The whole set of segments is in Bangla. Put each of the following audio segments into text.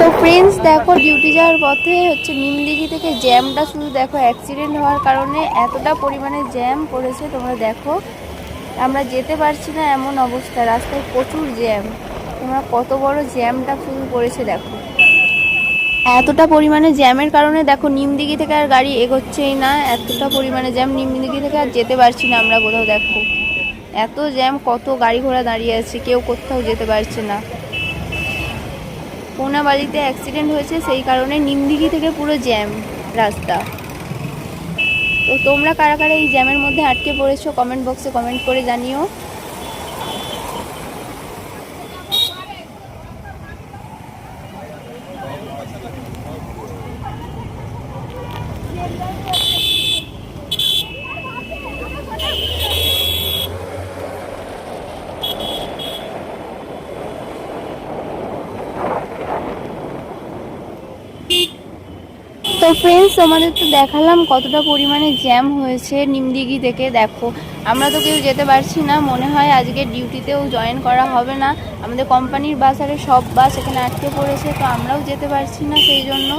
তো ফ্রেন্ডস দেখো ডিউটি যাওয়ার পথে হচ্ছে নিমদিঘি থেকে জ্যামটা শুধু দেখো অ্যাক্সিডেন্ট হওয়ার কারণে এতটা পরিমাণে জ্যাম পড়েছে, তোমরা দেখো। আমরা যেতে পারছি না এমন অবস্থা, রাস্তায় প্রচুর জ্যাম তোমরা কত বড় জ্যামটা শুধু পড়েছে দেখো। এতটা পরিমাণে জ্যামের কারণে দেখো নিমদিঘি থেকে আর গাড়ি এগোচ্ছেই না, এতটা পরিমাণে জ্যাম নিমদিঘি থেকে আর যেতে পারছি না আমরা কোথাও, দেখো। এত জ্যাম কত গাড়ি ঘোড়া দাঁড়িয়ে আছে, কেউ কোথাও যেতে পারছে না। কোনাবাড়িতে অ্যাক্সিডেন্ট হয়েছে, সেই কারণে নিমদিঘি থেকে পুরো জ্যাম রাস্তা। তো তোমরা কারা কারা এই জ্যামের মধ্যে আটকে পড়েছো কমেন্ট বক্সে কমেন্ট করে জানিও। তো ফ্রেন্ডস তোমাদের তো দেখালাম কতটা পরিমাণে জ্যাম হয়েছে নিমদিঘি থেকে, দেখো। আমরা তো কেউ যেতে পারছি না, মনে হয় আজকে ডিউটিতেও জয়েন করা হবে না। আমাদের কোম্পানির বাস আরে সব বাস এখানে আটকে পড়েছে, তো আমরাও যেতে পারছি না, সেই জন্য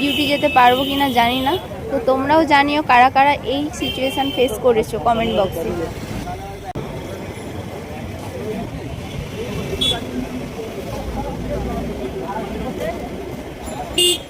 ডিউটি যেতে পারব কি না জানি না। তো তোমরাও জানিও কারা কারা এই সিচুয়েশান ফেস করেছ কমেন্ট বক্সে Beep.